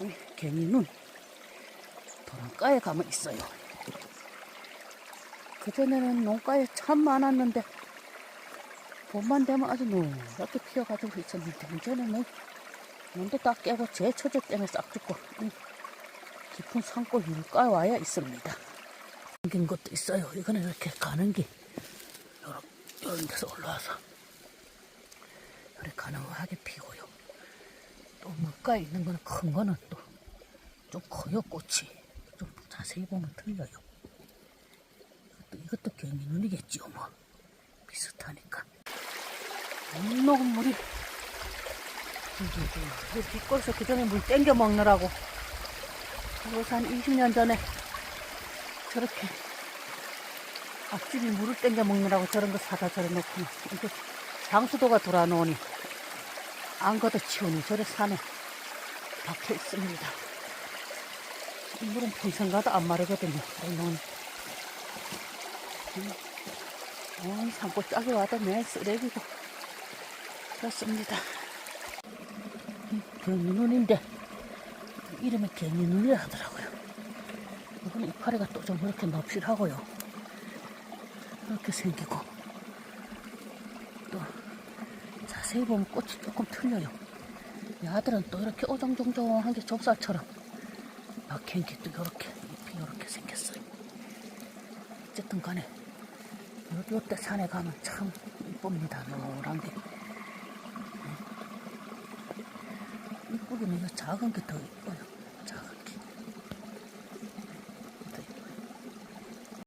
이 개미는 도랑가에 가면 있어요. 그전에는 농가에 참 많았는데 봄만 되면 아주 노랗게 피어가지고 있었는데 이제는 문도 다 깨고 제초제 때문에 싹 죽고 이 깊은 산골 물가에 와야 있습니다. 생긴 것도 있어요. 이거는 이렇게 가는 길 요런, 요런 데서 올라와서 이렇게 가능하게 피고요. 또 물가에 있는 거는 큰 거는 또 좀 커요 꽃이. 좀 자세히 보면 틀려요. 이것도, 이것도 개미눈이겠지요 뭐 비슷하니까. 물 녹은 물이 이 뒷골에서 그 전에 물 땡겨 먹느라고. 그래서 한 20년 전에 저렇게 앞집이 물을 땡겨 먹느라고 저런 거 사다 저래 놓고 이게 장수도가 돌아놓으니 안 걷어 치우니 저래 산에 박혀 있습니다. 이 물은 평생 가도 안 마르거든요. 그러면 어, 산골 짝이 와도 매일 쓰레기고 그렇습니다. 개미눈인데 이름이 개미눈이라 하더라고요. 이건 이파리가 또좀 그렇게 넙실하고요. 이렇게 생기고 또 자세히 보면 꽃이 조금 틀려요. 야들은 또 이렇게 오종종종한 게 좁쌀처럼 막힌 게또 이렇게 잎이 이렇게 생겼어요. 어쨌든 간에 요, 요때 산에 가면 참 이쁩니다. 노란 게. 이쁘기는 이 작은 게 더 이뻐요.